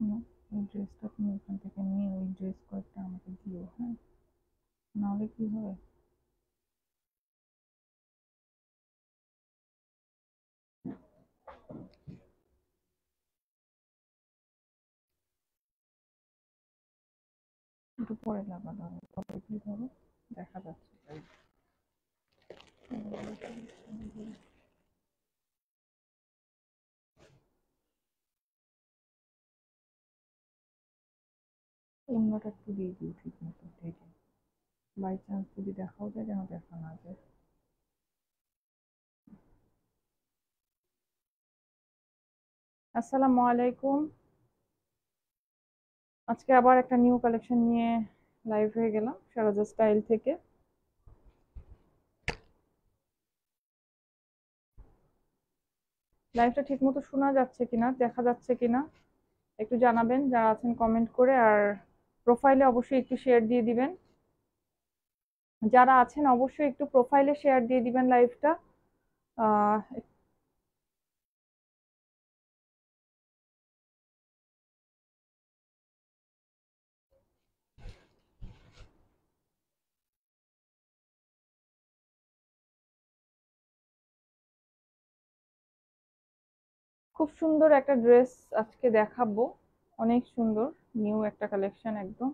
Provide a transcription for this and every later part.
শোনো এই ড্রেসটা তুমি ওখান থেকে নিয়ে ওই ড্রেস কয়েকটা আমাকে দিও হ্যাঁ? নাহলে কি হবে? একটু পরে লাগানো হবে তবে কি হবে? দেখা যাচ্ছে। অন্যটা একটু দিয়ে দিও ঠিক মতো ঢেকে বাই চান্স যদি দেখাও যায় যেন দেখা না যায়। আসসালামু আলাইকুম। আজকে আবার একটা নিউ কালেকশন নিয়ে লাইভ হয়ে গেলাম সারাজা স্টাইল থেকে। লাইভটা ঠিক মতো শোনা যাচ্ছে কিনা, দেখা যাচ্ছে কিনা, একটু জানাবেন, যারা আছেন কমেন্ট করে, আর প্রোফাইলে অবশ্যই একটু শেয়ার দিয়ে দিবেন। যারা আছেন অবশ্যই একটু প্রোফাইলে শেয়ার দিয়ে দিবেন লাইভটা খুব সুন্দর একটা ড্রেস আজকে দেখাবো। অনেক সুন্দর নিউ একটা কালেকশন একদম।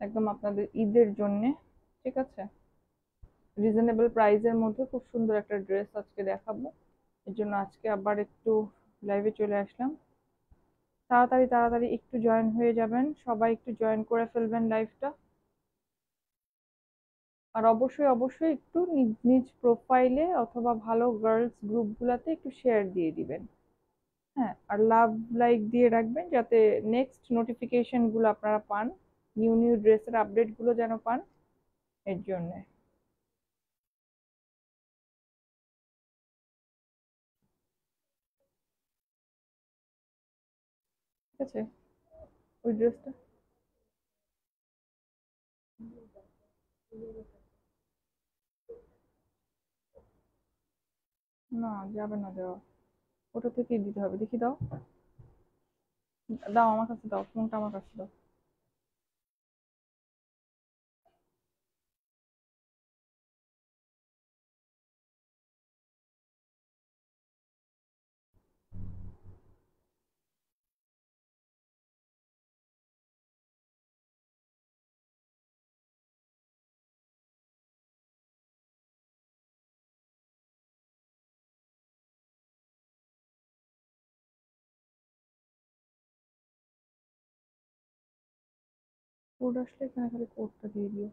একদম আপনাদের ঈদের জন্যে, ঠিক আছে? রিজনেবল প্রাইসের মধ্যে খুব সুন্দর একটা ড্রেস আজকে দেখাবো। এর জন্য আজকে আবার একটু লাইভে চলে আসলাম। তাড়াতাড়ি তাড়াতাড়ি একটু জয়েন হয়ে যাবেন। সবাই একটু জয়েন করে ফেলবেন লাইভটা আর অবশ্যই অবশ্যই একটু নিজ নিজ প্রোফাইলে অথবা ভালো গার্লস গ্রুপগুলোতে একটু শেয়ার দিয়ে দিবেন। হ্যাঁ আর লাভ লাইক দিয়ে রাখবেন যাতে নেক্সট নোটিফিকেশনগুলো আপনারা পান নিউ নিউ ড্রেসের আপডেটগুলো যেন পান এর জন্যে। ঠিক আছে? ওই ড্রেসটা না, যাবে না দেওয়া। ওটা থেকেই দিতে হবে। দেখি দাও। দাও আমার কাছে দাও ফোনটা আমার কাছে দাও। কোড আসলে এখানে খালি কোডটা দিয়ে দিও।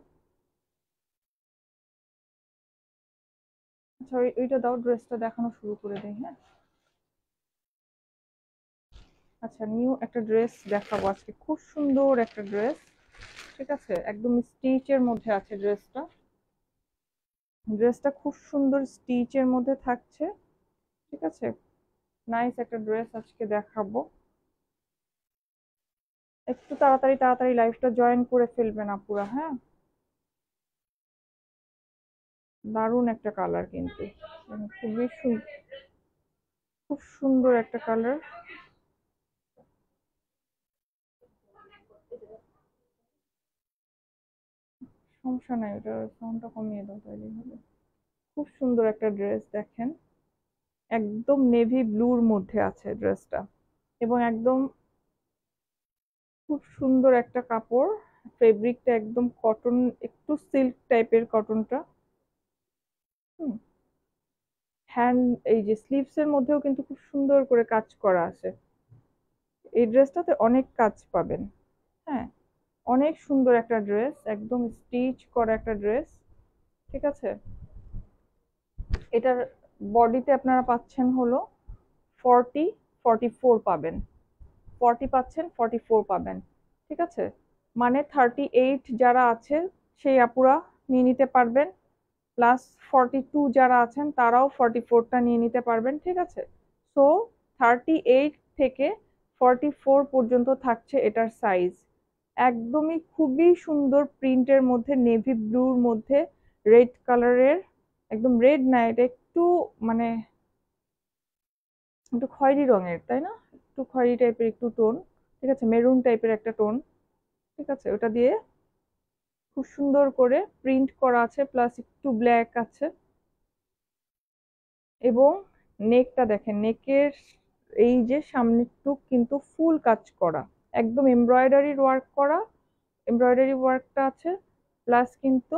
আচ্ছা ওইটা দাও ড্রেসটা দেখানো শুরু করে দেই হ্যাঁ? আচ্ছা নিউ একটা ড্রেস দেখাবো আজকে। খুব সুন্দর একটা ড্রেস ঠিক আছে? একদম স্টিচের মধ্যে আছে ড্রেসটা ড্রেসটা খুব সুন্দর স্টিচের মধ্যে থাকছে, ঠিক আছে? নাইস একটা ড্রেস আজকে দেখাবো। একটু তাড়াতাড়ি তাড়াতাড়ি লাইভটা জয়েন করে ফেলবেন আপুরা হ্যাঁ? দারুণ একটা কালার কিন্তু। খুবই খুব সুন্দর একটা কালার সমস্যা নাই, ওটা সাউন্ডটা কমিয়ে দাও তাইলে হবে। খুব সুন্দর একটা ড্রেস দেখেন। একদম নেভি ব্লুর মধ্যে আছে ড্রেসটা এবং একদম খুব সুন্দর একটা কাপড়। ফেব্রিকটা একদম কটন একটু সিল্ক টাইপের কটনটা হুম। হ্যান্ড এই যে স্লিভসের মধ্যেও কিন্তু খুব সুন্দর করে কাজ করা আছে। এই ড্রেসটাতে অনেক কাজ পাবেন। হ্যাঁ অনেক সুন্দর একটা ড্রেস একদম স্টিচ করা একটা ড্রেস ঠিক আছে? এটার বডিতে আপনারা পাচ্ছেন হলো ফর্টি ফর্টি ফোর পাবেন। ফর্টি পাচ্ছেন ফর্টি ফোর পাবেন। ঠিক আছে? মানে থার্টি এইট যারা আছে, সেই আপুরা নিয়ে নিতে পারবেন। প্লাস ফর্টি টু যারা আছেন, তারাও ফর্টি ফোরটা নিয়ে নিতে পারবেন। ঠিক আছে? সো থার্টি এইট থেকে ফর্টি ফোর পর্যন্ত থাকছে এটার সাইজ একদমই খুবই সুন্দর প্রিন্টের মধ্যে নেভি ব্লুর মধ্যে রেড কালারের একদম রেড না এটা একটু মানে একটু খয়েরি রঙের, তাই না? একটু খয়েরি টাইপের একটু টোন, ঠিক আছে? মেরুন টাইপের একটা টোন, ঠিক আছে? ওটা দিয়ে খুব সুন্দর করে প্রিন্ট করা আছে প্লাস একটু ব্ল্যাক আছে। এবং নেকটা দেখেন নেকের এই যে সামনের টুক কিন্তু ফুল কাজ করা, একদম এমব্রয়ডারির ওয়ার্ক করা এমব্রয়ডারি ওয়ার্কটা আছে প্লাস কিন্তু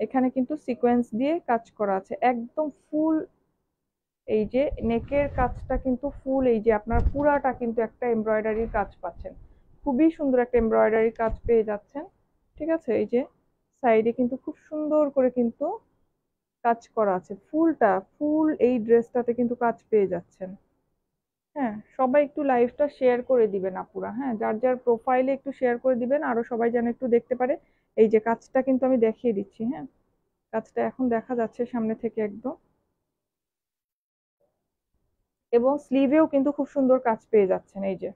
এখানে কিন্তু সিকোয়েন্স দিয়ে কাজ করা আছে, একদম ফুল এই যে নেকের কাজটা কিন্তু ফুল এই যে আপনার পুরাটা কিন্তু একটা এমব্রয়ডারির কাজ পাচ্ছেন। খুবই সুন্দর একটা এমব্রয়ডারির কাজ পেয়ে যাচ্ছেন, ঠিক আছে? এই যে সাইডে কিন্তু খুব সুন্দর করে কিন্তু কাজ করা আছে ফুলটা ফুল এই ড্রেসটাতে কিন্তু কাজ পেয়ে যাচ্ছেন। হ্যাঁ সবাই একটু লাইভটা শেয়ার করে দিবেন আপুরা হ্যাঁ? যার যার প্রোফাইলে একটু শেয়ার করে দিবেন, আরও সবাই যেন একটু দেখতে পারে। এই যে কাজটা কিন্তু আমি দেখিয়ে দিচ্ছি হ্যাঁ? কাজটা এখন দেখা যাচ্ছে সামনে থেকে একদম। এবং স্লিভেও কিন্তু খুব সুন্দর কাজ পেয়ে যাচ্ছেন, এই যে।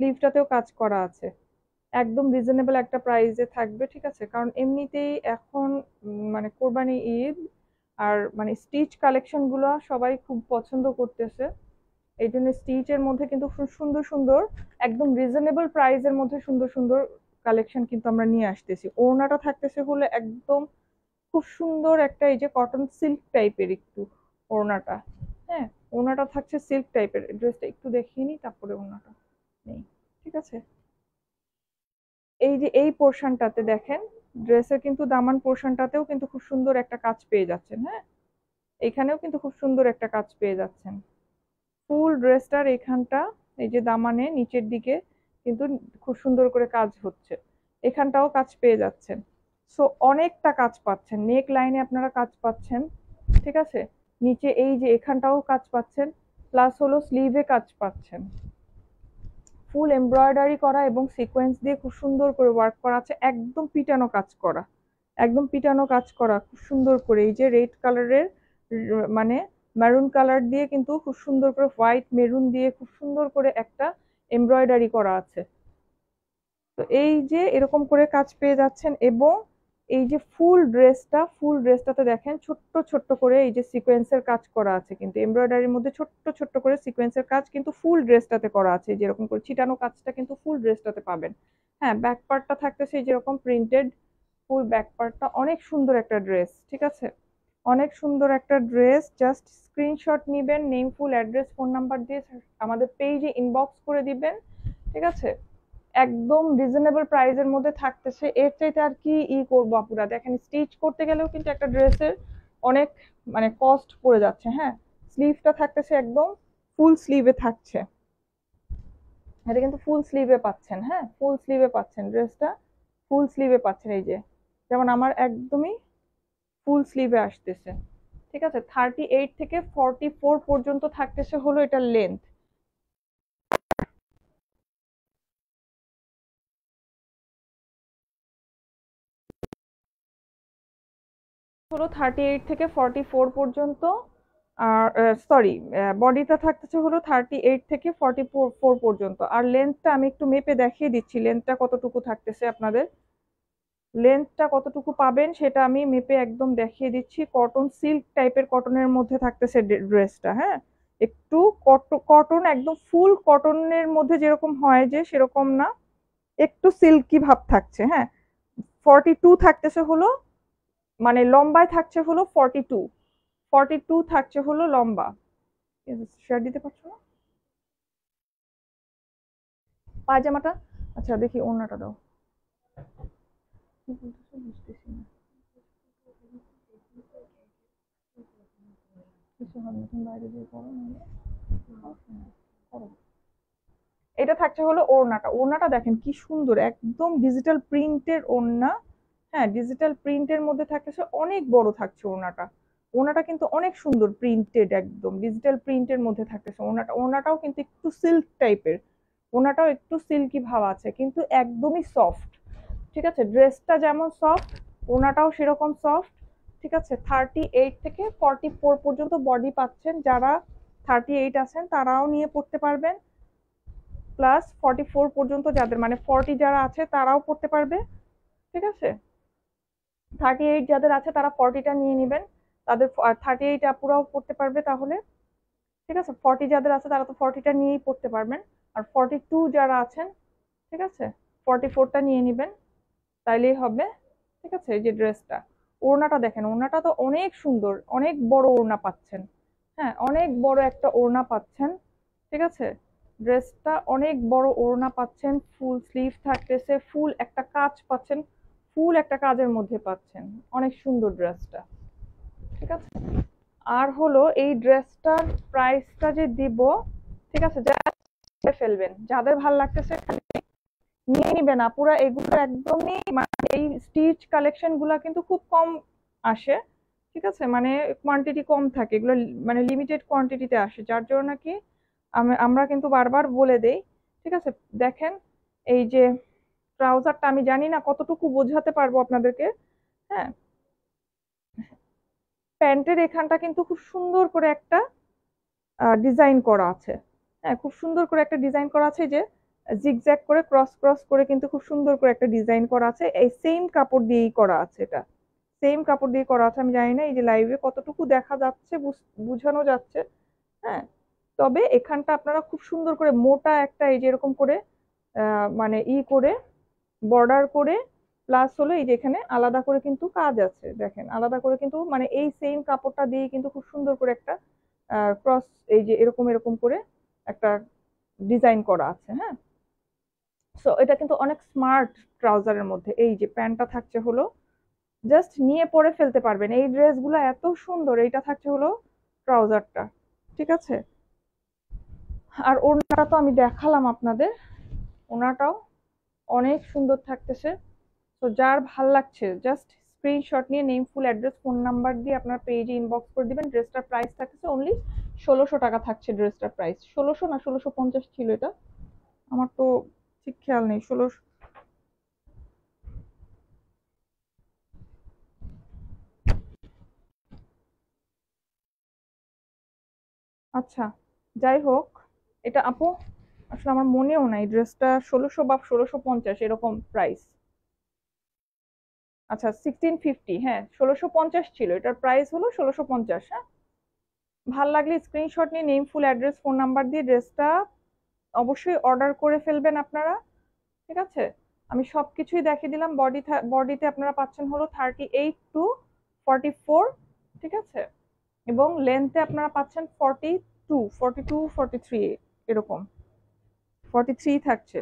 স্লিভটাতেও কাজ করা আছে। একদম রিজনেবল একটা প্রাইসে থাকবে, ঠিক আছে? কারণ এমনিতেই এখন মানে কোরবানি ঈদ আর মানে স্টিচ কালেকশনগুলো সবাই খুব পছন্দ করতেছে। এই জন্য স্টিচের মধ্যে কিন্তু খুব সুন্দর সুন্দর, একদম রিজনেবল প্রাইসের মধ্যে সুন্দর সুন্দর কালেকশন কিন্তু আমরা নিয়ে আসতেছি। ওড়নাটা থাকতেছে হলে একদম খুব সুন্দর একটা এই যে কটন সিল্ক টাইপের একটু ওড়নাটা হ্যাঁ? ওড়নাটা থাকছে সিল্ক টাইপের ড্রেসটা একটু দেখিয়ে নিই, তারপরে ওড়নাটা নেই। ঠিক আছে? এই যে এই পোর্শনটাতে দেখেন ড্রেসের কিন্তু দামান পোর্শনটাতেও কিন্তু খুব সুন্দর একটা কাজ পেয়ে যাচ্ছেন হ্যাঁ? এখানেও কিন্তু খুব সুন্দর একটা কাজ পেয়ে যাচ্ছেন। ফুল ড্রেসটার এখানটা, এই যে দামানে, নিচের দিকে কিন্তু খুব সুন্দর করে কাজ হচ্ছে। এখানটাও কাজ পেয়ে যাচ্ছেন। সো অনেকটা কাজ পাচ্ছেন। নেক লাইনে আপনারা কাজ পাচ্ছেন। ঠিক আছে? নিচে এই যে এখানটাও কাজ পাচ্ছেন প্লাস হলো স্লিভে কাজ পাচ্ছেন। ফুল এমব্রয়ডারি করা এবং সিকোয়েন্স দিয়ে খুব সুন্দর করে ওয়ার্ক করা আছে, একদম পিটানো কাজ করা। একদম পিটানো কাজ করা, খুব সুন্দর করে। এই যে রেড কালারের মানে মেরুন কালার দিয়ে কিন্তু খুব সুন্দর করে হোয়াইট মেরুন দিয়ে খুব সুন্দর করে একটা এমব্রয়ডারি করা আছে। তো এই যে এরকম করে কাজ পেয়ে যাচ্ছেন এবং এই যে ফুল ড্রেসটা, ফুল ড্রেসটাতে দেখেন ছোট্ট ছোট্ট করে এই যে সিকোয়েন্সের কাজ করা আছে কিন্তু, এমব্রয়ডারির মধ্যে ছোট্ট ছোট্ট করে সিকোয়েন্সের কাজ কিন্তু ফুল ড্রেসটাতে করা আছে। যেরকম করে ছিটানো কাজটা কিন্তু ফুল ড্রেসটাতে পাবেন। হ্যাঁ ব্যাক পার্টটা থাকতেছে যেরকম প্রিন্টেড ফুল ব্যাক পার্টটা অনেক সুন্দর একটা ড্রেস, ঠিক আছে? অনেক সুন্দর একটা ড্রেস, জাস্ট স্ক্রিনশট নেবেন, name, full, address, phone number দিয়ে আমাদের পেজে ইনবক্স করে দিবেন, ঠিক আছে? একদম রিজনেবল প্রাইসের মধ্যে থাকতেছে। এর চাইতে আর কি ই করব আপুরা? দেখেন স্টিচ করতে গেলেও কিন্তু একটা ড্রেসের অনেক মানে কস্ট পড়ে যাচ্ছে হ্যাঁ? স্লিভটা থাকতেছে একদম ফুল স্লিভে থাকছে। এটা কিন্তু ফুল স্লিভে পাচ্ছেন হ্যাঁ? ফুল স্লিভে পাচ্ছেন ড্রেসটা ফুল স্লিভে পাচ্ছেন এই যে। যেমন আমার একদমই ফুল স্লিভে আসতেছে। ঠিক আছে? থার্টি এইট থেকে ফর্টি ফোর পর্যন্ত থাকতেছে হলো এটার লেন্থ হলো থার্টি এইট থেকে ফর্টি ফোর পর্যন্ত, আর সরি বডিটা থাকতেছে হলো থার্টি এইট থেকে ফর্টি ফোর পর্যন্ত। আর লেন্থটা আমি একটু মেপে দেখিয়ে দিচ্ছি লেন্থটা কতটুকু থাকতেছে আপনাদের? লেন্থটা কতটুকু পাবেন সেটা আমি মেপে একদম দেখিয়ে দিচ্ছি। কটন সিল্ক টাইপের কটনের মধ্যে থাকতেছে ড্রেসটা হ্যাঁ? একটু কটন একদম ফুল কটনের মধ্যে যেরকম হয় যে সেরকম না, একটু সিল্কি ভাব থাকছে হ্যাঁ? ফর্টি টু থাকতেছে হলো মানে লম্বায় থাকছে হলো ফর্টি টু ফর্টি টু থাকছে হলো লম্বা। শেয়ার দিতে পারছ না? পায়জামাটা? আচ্ছা দেখি অন্যটা দাও। এটা থাকছে হলো ওড়নাটা। ওড়নাটা দেখেন কি সুন্দর, একদম ডিজিটাল প্রিন্টের ওড়না। হ্যাঁ ডিজিটাল প্রিন্টের মধ্যে থাকতেছে অনেক বড় থাকছে ওড়নাটা ওনাটা কিন্তু অনেক সুন্দর প্রিন্টেড একদম। ডিজিটাল প্রিন্টের মধ্যে থাকতেছে ওড়নাটা ওড়নাটাও কিন্তু একটু সিল্ক টাইপের ওড়নাটাও একটু সিল্কি ভাব আছে, কিন্তু একদমই সফট ঠিক আছে? ড্রেসটা যেমন সফট ওনাটাও সেরকম সফট ঠিক আছে? থার্টি এইট থেকে ফর্টি ফোর পর্যন্ত বডি পাচ্ছেন যারা থার্টি এইট আছেন, তারাও নিয়ে পড়তে পারবেন। প্লাস ফর্টি ফোর পর্যন্ত যাদের মানে ফর্টি যারা আছে, তারাও পড়তে পারবে। ঠিক আছে? থার্টি এইট যাদের আছে, তারা ফর্টিটা নিয়ে নেবেন। তাদের থার্টি এইট আপুরাও পড়তে পারবে তাহলে। ঠিক আছে? ফর্টি যাদের আছে, তারা তো ফর্টিটা নিয়েই পড়তে পারবেন। আর ফর্টি টু যারা আছেন, ঠিক আছে? ফর্টি ফোরটা নিয়ে নেবেন। তাইলেই হবে। ঠিক আছে? এই যে ড্রেসটা ওড়নাটা দেখেন, ওড়নাটা তো অনেক সুন্দর, অনেক বড় ওড়না পাচ্ছেন। হ্যাঁ অনেক বড় একটা ওড়না পাচ্ছেন। ঠিক আছে? ড্রেসটা অনেক বড় ওড়না পাচ্ছেন। ফুল স্লিভ থাকতেছে ফুল একটা কাজ পাচ্ছেন। ফুল একটা কাজের মধ্যে পাচ্ছেন। অনেক সুন্দর ড্রেসটা। ঠিক আছে? আর হলো এই ড্রেসটার প্রাইসটা যে দিব, ঠিক আছে? যা ফেলবেন। যাদের ভালো লাগতেছে নিয়ে নিবেন। আপুরা এগুলো একদমই মানে এই স্টিচ কালেকশনগুলা কিন্তু খুব কম আসে। ঠিক আছে? মানে কোয়ান্টিটি কম থাকে। এগুলো মানে লিমিটেড কোয়ান্টিটিতে আসে। যার জন্য নাকি আমরা কিন্তু বারবার বলে দেই। ঠিক আছে? দেখেন এই যে ট্রাউজারটা আমি জানি না কতটুকু বোঝাতে পারব আপনাদেরকে। হ্যাঁ। প্যান্টের এখানটা কিন্তু খুব সুন্দর করে একটা ডিজাইন করা আছে। হ্যাঁ খুব সুন্দর করে একটা ডিজাইন করা আছে যে জিগজ্যাগ করে ক্রস ক্রস করে কিন্তু খুব সুন্দর করে একটা ডিজাইন করা আছে। এই সেম কাপড় দিয়েই করা আছে এটা। সেম কাপড় দিয়ে করা আছে, আমি জানি না এই যে লাইভে কতটুকু দেখা যাচ্ছে বুঝানো যাচ্ছে। হ্যাঁ তবে এখানটা আপনারা খুব সুন্দর করে মোটা একটা এই যে এরকম করে মানে ই করে বর্ডার করে প্লাস হলো এই যে এখানে আলাদা করে কিন্তু কাজ আছে, দেখেন। আলাদা করে কিন্তু মানে এই সেম কাপড়টা দিয়ে কিন্তু খুব সুন্দর করে একটা ক্রস এই যে এরকম এরকম করে একটা ডিজাইন করা আছে হ্যাঁ? সো এটা কিন্তু অনেক স্মার্ট ট্রাউজারের মধ্যে। এই যে প্যান্টটা থাকছে হলো জাস্ট নিয়ে পরে ফেলতে পারবেন। এই ড্রেসগুলো এত সুন্দর, এইটা থাকছে হলো ট্রাউজারটা ঠিক আছে? আর ওনাটা তো আমি দেখালাম আপনাদের ওনাটাও অনেক সুন্দর থাকতেছে। তো যার ভালো লাগছে জাস্ট স্ক্রিনশট নিয়ে name full address phone number দিয়ে আপনার পেজে ইনবক্স করে দিবেন। ড্রেসটার প্রাইস থাকছে অনলি ষোলোশো টাকা থাকছে ড্রেসটার প্রাইস ষোলোশো না, ষোলোশো পঞ্চাশ ছিল এটা। আমার তো ঠিক খেয়াল নেই, ষোলোশো আচ্ছা যাই হোক, এটা আপু আসলে আমার মনেও নাই ড্রেসটা ষোলোশো বা ষোলোশো পঞ্চাশ, এরকম প্রাইস আচ্ছা সিক্সটিন ফিফটি হ্যাঁ ষোলোশো পঞ্চাশ ছিল, এটার প্রাইস হলো ষোলোশো পঞ্চাশ হ্যাঁ? ভালো লাগলে স্ক্রিনশট নিয়ে name full address phone number দিয়ে ড্রেসটা অবশ্যই অর্ডার করে ফেলবেন আপনারা, ঠিক আছে? আমি সব কিছুই দেখিয়ে দিলাম বডি বডিতে আপনারা পাচ্ছেন হলো thirty eight two forty four ঠিক আছে? এবং লেন্থে আপনারা পাচ্ছেন forty two forty two forty three এরকম। ফর্টি থ্রি থাকছে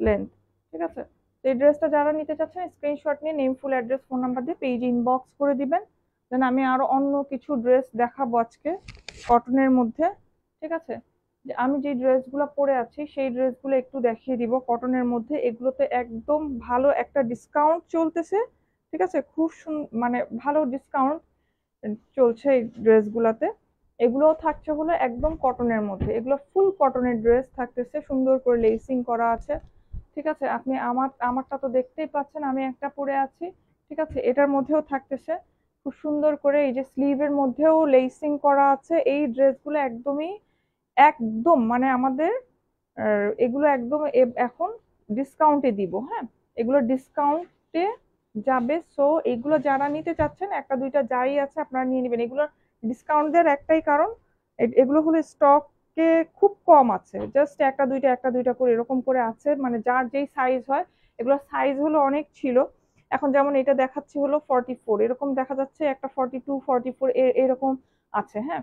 লেন্থ ঠিক আছে? তো এই ড্রেসটা যারা নিতে চাচ্ছেন স্ক্রিনশট নিয়ে name full address phone number দিয়ে পেজ ইনবক্স করে দিবেন। দেন আমি আরও অন্য কিছু ড্রেস দেখাবো আজকে কটনের মধ্যে, ঠিক আছে? যে আমি যে ড্রেসগুলো পরে আছি, সেই ড্রেসগুলো একটু দেখিয়ে দিব কটনের মধ্যে। এগুলোতে একদম ভালো একটা ডিসকাউন্ট চলতেছে, ঠিক আছে? খুব মানে ভালো ডিসকাউন্ট চলছে এই ড্রেসগুলোতে এগুলোও থাকছে হলো একদম কটনের মধ্যে। এগুলো ফুল কটনের ড্রেস থাকতেছে, সুন্দর করে লেসিং করা আছে। ঠিক আছে? আপনি আমার, আমারটা তো দেখতেই পাচ্ছেন, আমি একটা পরে আছি। ঠিক আছে? এটার মধ্যেও থাকতেছে। খুব সুন্দর করে এই যে স্লিভের মধ্যেও লেসিং করা আছে। এই ড্রেসগুলো একদমই, একদম মানে আমাদের এগুলো একদম এখন ডিসকাউন্টে দিব হ্যাঁ? এগুলো ডিসকাউন্টে যাবে। সো এগুলো যারা নিতে চাচ্ছেন, একটা দুইটা যাই আছে, আপনারা নিয়ে নেবেন। এগুলো ডিসকাউন্ট দেওয়ার একটাই কারণ এগুলো হলো স্টকে খুব কম আছে। জাস্ট একটা, দুইটা একটা, দুইটা করে এরকম করে আছে। মানে যার যেই সাইজ হয়, এগুলো সাইজ হলো অনেক ছিল। এখন যেমন এটা দেখাচ্ছে হলো ফর্টি ফোর এরকম দেখা যাচ্ছে একটা ফর্টি টু ফর্টি ফোর এরকম আছে হ্যাঁ?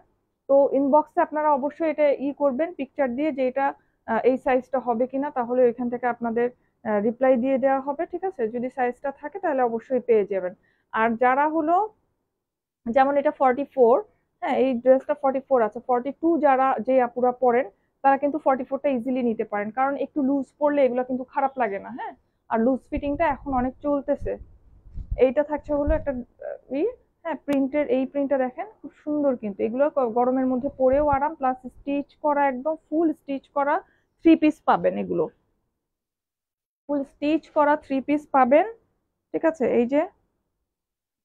তো ইনবক্সে আপনারা অবশ্যই এটা ই করবেন পিকচার দিয়ে যে এটা এই সাইজটা হবে কিনা, তাহলে এখান থেকে আপনাদের রিপ্লাই দিয়ে দেওয়া হবে, ঠিক আছে? যদি সাইজটা থাকে, তাহলে অবশ্যই পেয়ে যাবেন। আর যারা হলো যেমন এটা ফর্টি ফোর হ্যাঁ এই ড্রেসটা ফর্টি ফোর আছে। ফর্টি টু যারা যে আপুরা পরেন, তারা কিন্তু ফর্টি ফোরটা ইজিলি নিতে পারেন। কারণ একটু লুজ পড়লে এগুলো কিন্তু খারাপ লাগে না হ্যাঁ? আর লুজ ফিটিংটা এখন অনেক চলতেছে। এইটা থাকছে হলো একটা ই হ্যাঁ প্রিন্টের এই প্রিন্টটা দেখেন, খুব সুন্দর কিন্তু। এগুলো গরমের মধ্যে পরেও আরাম প্লাস স্টিচ করা একদম ফুল স্টিচ করা থ্রি পিস পাবেন এগুলো। ফুল স্টিচ করা থ্রি পিস পাবেন, ঠিক আছে? এই যে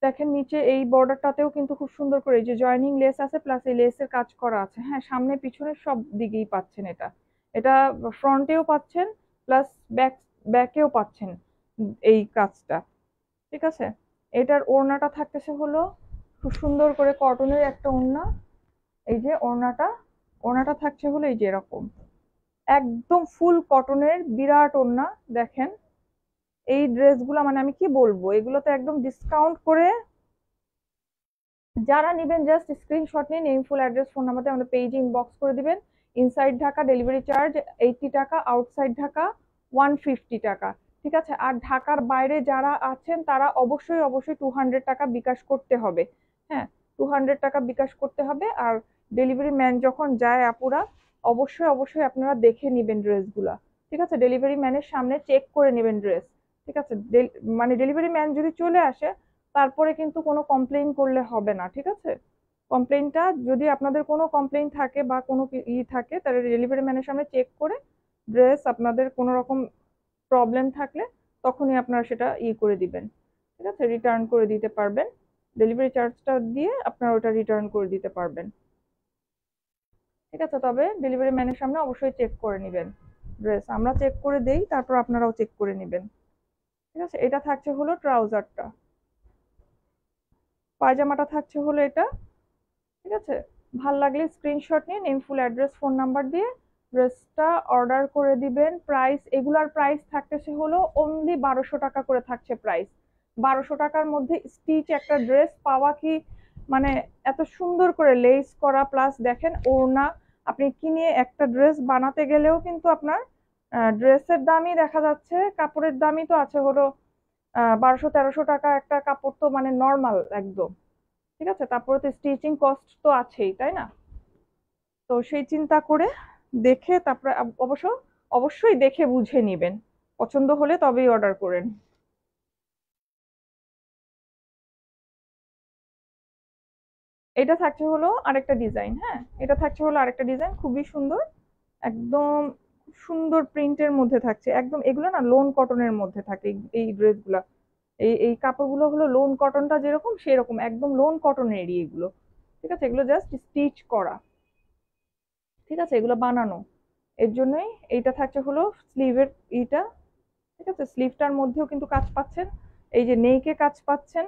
দেখেন নিচে এই বর্ডারটাতেও কিন্তু খুব সুন্দর করে এই যে জয়নিং লেস আছে প্লাস এই লেসের কাজ করা আছে। হ্যাঁ সামনে পিছনে সব দিকেই পাচ্ছেন এটা। এটা ফ্রন্টেও পাচ্ছেন প্লাস ব্যাক ব্যাকেও পাচ্ছেন এই কাজটা। ঠিক আছে? এটার ওড়নাটা থাকতেছে হলো খুব সুন্দর করে কটনের একটা ওড়না। এই যে ওড়নাটা ওড়নাটা থাকছে হলো এই যে এরকম। একদম ফুল কটনের বিরাট ওড়না, দেখেন। এই ড্রেসগুলো মানে আমি কি বলব? এগুলো তো একদম ডিসকাউন্ট করে যারা নেবেন জাস্ট স্ক্রিনশট নিয়ে নেম ফুল অ্যাড্রেস ফোন নাম্বারতে আমাদের পেজে ইনবক্স করে দিবেন। Inside Dhaka delivery charge eighty টাকা আউটসাইড ঢাকা ওয়ান ফিফটি টাকা। ঠিক আছে? আর ঢাকার বাইরে যারা আছেন, তারা অবশ্যই অবশ্যই টু হান্ড্রেড টাকা বিকাশ করতে হবে। হ্যাঁ টু হান্ড্রেড টাকা বিকাশ করতে হবে। আর ডেলিভারি ম্যান যখন যায় আপুরা, অবশ্যই অবশ্যই আপনারা দেখে নেবেন ড্রেসগুলা ঠিক আছে? ডেলিভারি ম্যানের সামনে চেক করে নেবেন ড্রেস ঠিক আছে? মানে ডেলিভারি ম্যান যদি চলে আসে, তারপরে কিন্তু কোনো কমপ্লেইন করলে হবে না, ঠিক আছে? কমপ্লেইনটা যদি আপনাদের কোনো কমপ্লেইন থাকে বা কোনো ই থাকে, তাহলে ডেলিভারি ম্যানের সামনে চেক করে ড্রেস আপনাদের কোনো রকম প্রবলেম থাকলে তখনই আপনারা সেটা ই করে দিবেন, ঠিক আছে? রিটার্ন করে দিতে পারবেন। ডেলিভারি চার্জটা দিয়ে আপনারা ওটা রিটার্ন করে দিতে পারবেন। ঠিক আছে? তবে ডেলিভারি ম্যানের সামনে অবশ্যই চেক করে নেবেন। ড্রেস আমরা চেক করে দেই, তারপর আপনারাও চেক করে নেবেন। ঠিক আছে? এটা থাকছে হলো ট্রাউজারটা। পায়জামাটা থাকছে হলো এটা। ঠিক আছে? ভালো লাগলে স্ক্রিনশট নিয়ে name full address phone number দিয়ে ড্রেসটা অর্ডার করে দিবেন। প্রাইস এগুলার প্রাইস থাকতেছে হলো অনলি বারোশো টাকা করে থাকছে প্রাইস বারোশো টাকার মধ্যে স্টিচ একটা ড্রেস পাওয়া কি মানে এত সুন্দর করে লেস করা প্লাস দেখেন ওড়না, আপনি কিনে একটা ড্রেস বানাতে গেলেও কিন্তু আপনার ড্রেসের দামই দেখা যাচ্ছে, কাপড়ের দামই তো আছে হলো বারোশো তেরোশো টাকা একটা কাপড় তো মানে নর্মাল একদম, ঠিক আছে? তারপরে তো স্টিচিং কস্ট তো আছেই, তাই না? তো সেই চিন্তা করে দেখে তারপরে অবশ্য, অবশ্যই দেখে বুঝে নিবেন, পছন্দ হলে তবেই অর্ডার করেন। এটা থাকছে হলো আরেকটা ডিজাইন হ্যাঁ? এটা থাকছে হলো আরেকটা ডিজাইন খুবই সুন্দর, একদম সুন্দর প্রিন্টের মধ্যে থাকছে। একদম এগুলো না লোন কটনের মধ্যে থাকে এই ড্রেসগুলো এই এই কাপড়গুলো হলো লোন কটনটা যেরকম সেরকম, একদম লোন কটনেরই এগুলো। ঠিক আছে? এগুলো জাস্ট স্টিচ করা। ঠিক আছে? এগুলো বানানো। এর জন্যই এইটা থাকছে হলো স্লিভের ইটা। ঠিক আছে? স্লিভটার মধ্যেও কিন্তু কাজ পাচ্ছেন। এই যে নেইকে কাজ পাচ্ছেন।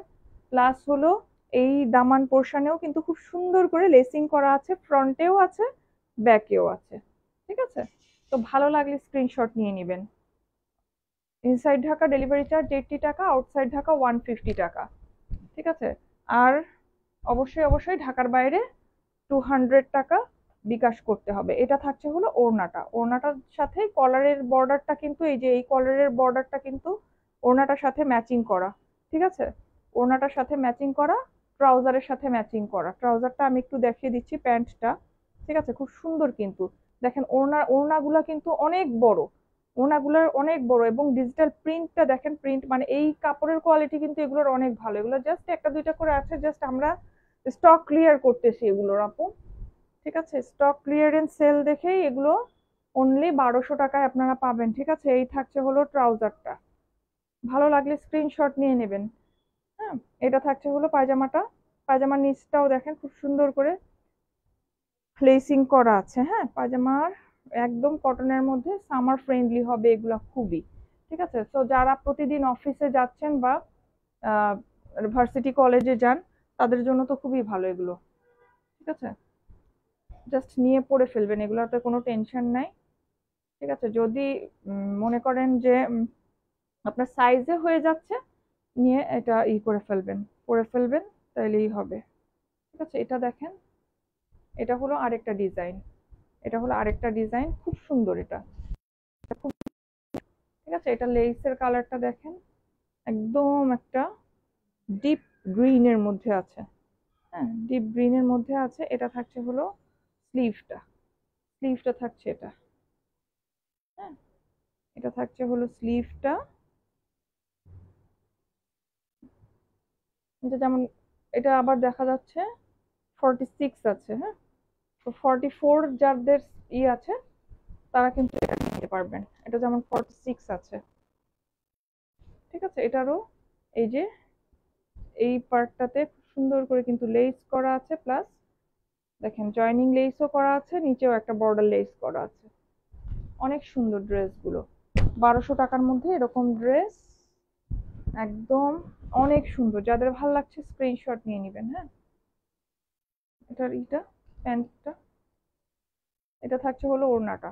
প্লাস হলো এই দামান পোর্শনেও কিন্তু খুব সুন্দর করে লেসিং করা আছে। ফ্রন্টেও আছে ব্যাকেও আছে। ঠিক আছে? তো ভালো লাগলে স্ক্রিনশট নিয়ে নেবেন। Inside Dhaka delivery charge eighty টাকা আউটসাইড ঢাকা ওয়ান ফিফটি টাকা। ঠিক আছে? আর অবশ্যই অবশ্যই ঢাকার বাইরে টু হান্ড্রেড টাকা বিকাশ করতে হবে। এটা থাকছে হলো ওড়নাটা। ওড়নাটার সাথে কলারের বর্ডারটা কিন্তু এই যে, এই কলারের বর্ডারটা কিন্তু ওড়নাটার সাথে ম্যাচিং করা। ঠিক আছে? ওড়নাটার সাথে ম্যাচিং করা ট্রাউজারের সাথে ম্যাচিং করা। ট্রাউজারটা আমি একটু দেখিয়ে দিচ্ছি প্যান্টটা ঠিক আছে? খুব সুন্দর কিন্তু। দেখেন ওড়না, ওড়নাগুলা কিন্তু অনেক বড়। ওড়নাগুলোর অনেক বড় এবং ডিজিটাল প্রিন্টটা দেখেন প্রিন্ট মানে এই কাপড়ের কোয়ালিটি কিন্তু এগুলোর অনেক ভালো। এগুলো জাস্ট একটা, দুইটা করে আছে জাস্ট আমরা স্টক ক্লিয়ার করতেছি এগুলোর আপু। ঠিক আছে? স্টক ক্লিয়ারেন্স সেল দেখেই এগুলো অনলি বারোশো টাকায় আপনারা পাবেন। ঠিক আছে? এই থাকছে হলো ট্রাউজারটা ভালো লাগলে স্ক্রিনশট নিয়ে নেবেন। হ্যাঁ? এটা থাকছে হলো পায়জামাটা। পায়জামার নিচটাও দেখেন, খুব সুন্দর করে প্লেসিং করা আছে হ্যাঁ? পায়জামার একদম কটনের মধ্যে সামার ফ্রেন্ডলি হবে এগুলো খুবই, ঠিক আছে? তো যারা প্রতিদিন অফিসে যাচ্ছেন বা ভার্সিটি কলেজে যান, তাদের জন্য তো খুবই ভালো এগুলো, ঠিক আছে? জাস্ট নিয়ে পড়ে ফেলবেন, এগুলোতে কোনো টেনশন নাই, ঠিক আছে? যদি মনে করেন যে আপনার সাইজে হয়ে যাচ্ছে, নিয়ে এটা ই করে ফেলবেন পরে ফেলবেন, তাইলেই হবে, ঠিক আছে? এটা দেখেন এটা হলো আরেকটা ডিজাইন। এটা হলো আরেকটা ডিজাইন, খুব সুন্দর এটা। খুব ঠিক আছে, এটা লেসের কালারটা দেখেন, একদম একটা ডিপ গ্রিনের মধ্যে আছে। হ্যাঁ ডিপ গ্রিনের মধ্যে আছে, এটা থাকছে হলো স্লিভটা। স্লিভটা থাকছে এটা। হ্যাঁ এটা থাকছে হলো স্লিভটা। এটা যেমন, এটা আবার দেখা যাচ্ছে ফর্টি সিক্স আছে হ্যাঁ? তো ফর্টি ফোর যাদের ই আছে, তারা কিন্তু এটা নিতে পারবেন। এটা যেমন ফর্টি সিক্স আছে। ঠিক আছে? এটারও এই যে, এই পার্টটাতে সুন্দর করে কিন্তু লেস করা আছে প্লাস দেখেন জয়নিং লেসও করা আছে, নিচেও একটা বর্ডার লেস করা আছে। অনেক সুন্দর ড্রেসগুলো। বারোশো টাকার মধ্যে এরকম ড্রেস একদম অনেক সুন্দর। যাদের ভালো লাগছে স্ক্রিনশট নিয়ে নেবেন হ্যাঁ? এটার ইটা? প্যান্টটা। এটা থাকছে হলো ওড়নাটা।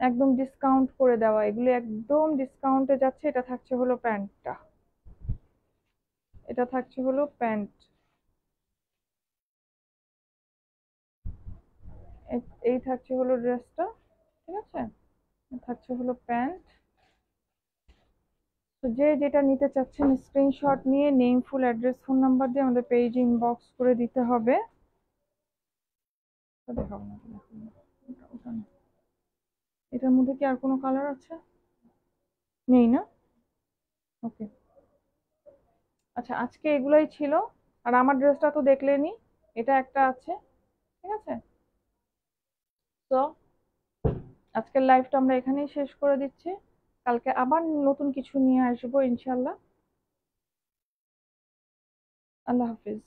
একদম ডিসকাউন্ট করে দেওয়া। এগুলো একদম ডিসকাউন্টে যাচ্ছে, এটা থাকছে হলো প্যান্টটা। এটা থাকছে হলো প্যান্ট। এই থাকছে হলো ড্রেসটা, ঠিক আছে? থাকছে হলো প্যান্ট। তো যে যেটা নিতে চাচ্ছেন স্ক্রিনশট নিয়ে name full address phone number দিয়ে আমাদের পেজ ইনবক্স করে দিতে হবে। দেখাবো না ওটা না। এটার মধ্যে কি আর কোনো কালার আছে? নেই না? ওকে আচ্ছা আজকে এগুলাই ছিল। আর আমার ড্রেসটা তো দেখলেনি এটা একটা আছে। ঠিক আছে? তো আজকের লাইভটা আমরা এখানেই শেষ করে দিচ্ছি। কালকে আবার নতুন কিছু নিয়ে আসব ইনশাল্লাহ আল্লাহ হাফিজ।